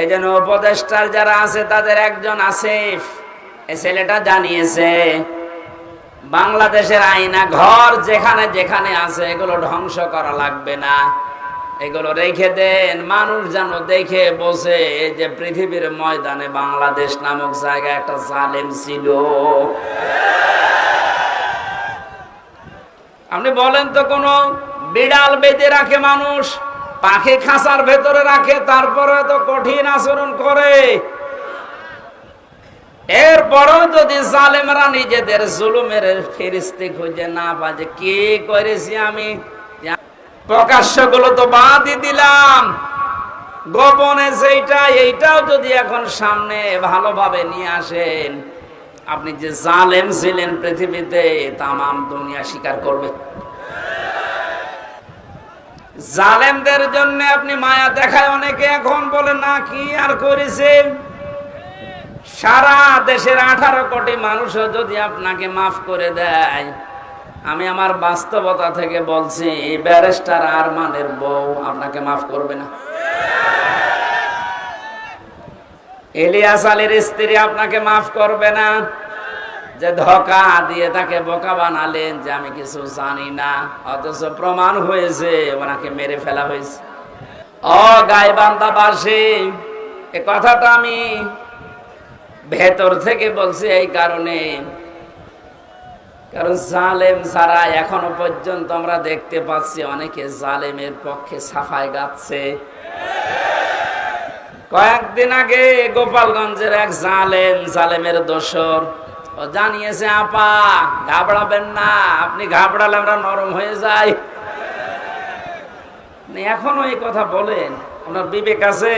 এই জন্য উপদেষ্টার যারা আছে, তাদের একজন আসিফ। এই ছেলেটা জানিয়েছে, বাংলাদেশের আইনা ঘর যেখানে যেখানে আছে, এগুলো ধ্বংস করা লাগবে না। এগুলো রেখে দেন, মানুষ যেন দেখে, বসে। যে পৃথিবীর ময়দানে বাংলাদেশ নামক জায়গায় একটা জালেম ছিল। আপনি বলেন তো কোন বিড়াল বেঁধে রাখে মানুষ? পাখি খাঁচার ভেতরে রাখে, তারপরে তো কঠিন আচরণ করে। এরপরেও যদি জালেমরা নিজেদের জুলুমের খুঁজে না কি করেছি আমি? প্রকাশ্যগুলো তো বাদই দিলাম। গোপনে যেটা এইটাও যদি এখন সামনে ভালোভাবে নিয়ে আসেন, আপনি যে জালেম ছিলেন পৃথিবীতে, তামাম দুনিয়া স্বীকার করবে। জালেমদের জন্য আপনি মায়া দেখায় অনেকে এখন বলে, না, কি আর করেছে? সারা দেশের আঠারো কোটি মানুষও যদি আপনাকে মাফ করে দেয়, আমি আমার বাস্তবতা থেকে বলছি ব্যারিস্টার আরমানের বউ আপনাকে মাফ করবে না। এলিয়াস আলীর স্ত্রী আপনাকে মাফ করবে না। যে ধোকা দিয়ে তাকে বোকা বানালেন যে আমি কিছু জানি না, অথচ প্রমাণ হয়েছে, ওনাকে মেরে ফেলা হয়েছে। ও গাইবান্ধাবাসী, এ কথাটা আমি ভেতর থেকে বলছি এই কারণে। কারণ জালেম ছাড়া এখনও পর্যন্ত আমরা দেখতে পাচ্ছি, অনেকে জালেমের পক্ষে সাফাই গাচ্ছে। কয়েকদিন আগে গোপালগঞ্জের এক জালেম, জালেমের দোসর জানিয়েছে, আপা, ঘাবড়াবেন না, আপনি ঘাবড়ালে আমরা নরম হয়ে যাই। আপনি এখনও এই কথা বলেন ওনার বিবেক আছে?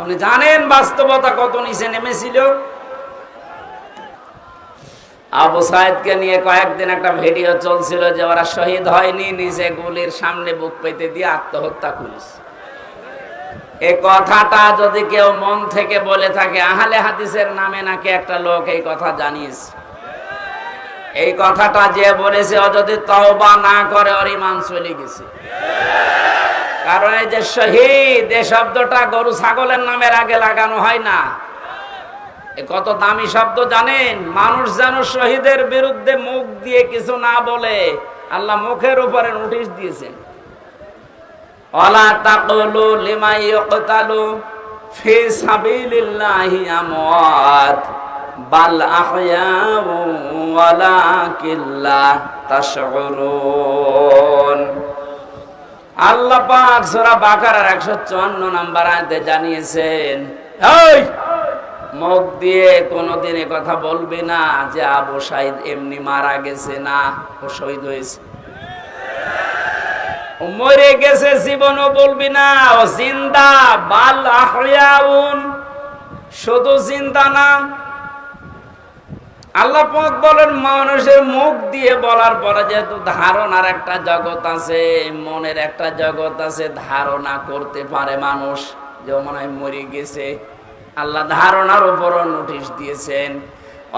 আপনি জানেন বাস্তবতা কত নিচে নেমেছিল? আবু সাহেদকে নিয়ে কয়েকদিন একটা ভিডিও চলছিল যে ওরা শহীদ হয়নি, নিজে গুলির সামনে বুক পেতে দিয়ে আত্মহত্যা করেছে। এই কথাটা যদি কেউ মন থেকে বলে থাকে, আহলে হাদিসের নামে নাকি একটা লোক এই কথা জানিয়েছে। এই কথাটা যে বলেছে, ও যদি তওবা না করে, ওর ইমান চলে গেছে। কারণ এই যে শহীদ এই শব্দটা গরু ছাগলের নামের আগে লাগানো হয় না। এ কত দামি শব্দ জানেন? মানুষ যেন শহীদের বিরুদ্ধে মুখ দিয়ে কিছু না বলে, আল্লাহ মুখের উপরে নোটিশ দিয়েছেন। অলা তাকলু লিমা ইয়কতালু ফি সাবিলিল্লাহি আমওয়াত, বাল আহয়াউ ওয়ালাকিল্লা তাশউরুন আল্লাহ পাক সূরা বাকারার 154 নাম্বার আয়াতে জানিয়েছেন, এই, মুখ দিয়ে কোনোদিন কথা বলবে না যে আবু সাইদ এমনি মারা গেছে না, ও শহীদ হয়েছে। মরে গেছে জীবনও বলবি না, ও জিন্দা, বাল আহয়াউন। শুধু চিন্তা না, আল্লাহ পাক বলেন, মানুষের মুখ দিয়ে বলার পরে যেহেতু ধারণার একটা জগৎ আছে, মনের একটা জগৎ আছে, ধারণা করতে পারে মানুষ। যে মনে হয় মরে গেছে। আল্লাহ ধারণার উপরও নোটিশ দিয়েছেন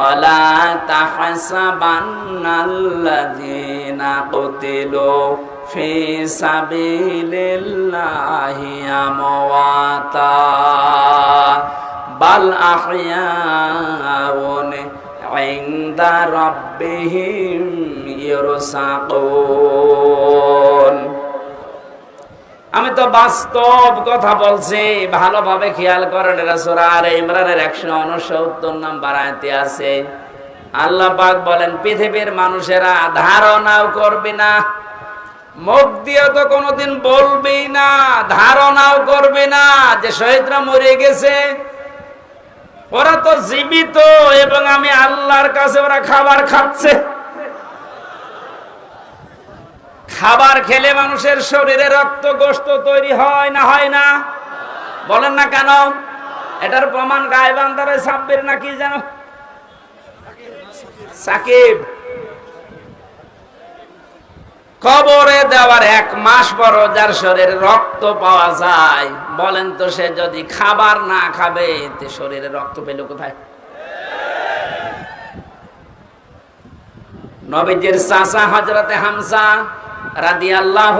অলা তাহসাবান্নাল্লাযীনা কুতিলু। আমি তো বাস্তব কথা বলছি, ভালোভাবে খেয়াল করেন এরা সোরা আর ইমরানের একশো উনসত্তর নাম্বার আয়তে আছে। আল্লাহ বলেন, পৃথিবীর মানুষেরা ধারণাও করবে না মুখ দিয়ে তো কোনোদিন বলবেই না, ধারণাও করবে না যে শহীদরা মরে গেছে। ওরা তো জীবিত এবং আমি আল্লাহর কাছে ওরা খাবার খাচ্ছে। খাবার খেলে মানুষের শরীরে রক্ত গোস্ত তৈরি হয় না হয় না? বলেন না কেন? এটার প্রমাণ গায়ে বান্দারে সাব্বির না কি জানো? সাকিব। কবরে দেওয়ার এক মাস পর যার শরীরে রক্ত পাওয়া যায়, বলেন তো সে যদি খাবার না খাবে, তে শরীরে রক্ত পেল কোথায়? নবীজির চাচা হজরতে হামসা রাদি আল্লাহ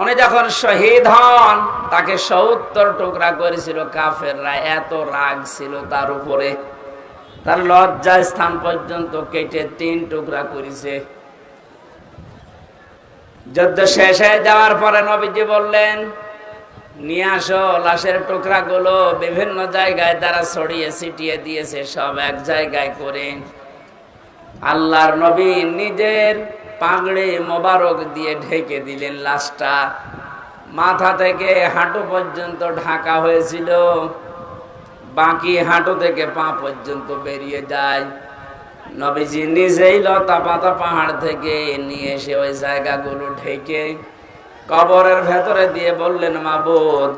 উনি যখন শহীদ হন, তাকে সত্তর টুকরা করেছিল কাফেররা, এত রাগ ছিল তার উপরে। তার লজ্জা স্থান পর্যন্ত কেটে তিন টুকরা করেছে। যুদ্ধ শেষ হয়ে যাওয়ার পরে নবীজি বললেন, নিয়ে আসো, লাশের টুকরা গুলো বিভিন্ন জায়গায় তারা ছড়িয়ে ছিটিয়ে দিয়েছে, সব এক জায়গায় করে। আল্লাহর নবী নিজের পাগড়ি মোবারক দিয়ে ঢেকে দিলেন লাশটা। মাথা থেকে হাঁটু পর্যন্ত ঢাকা হয়েছিল। বাকি হাঁটু থেকে পা পর্যন্ত বেরিয়ে যায়। নবীজি নিজেই লতা পাতা পাহাড় থেকে নিয়ে এসে ওই জায়গাগুলো ঢেকে কবরের ভেতরে দিয়ে বললেন, মাবুদ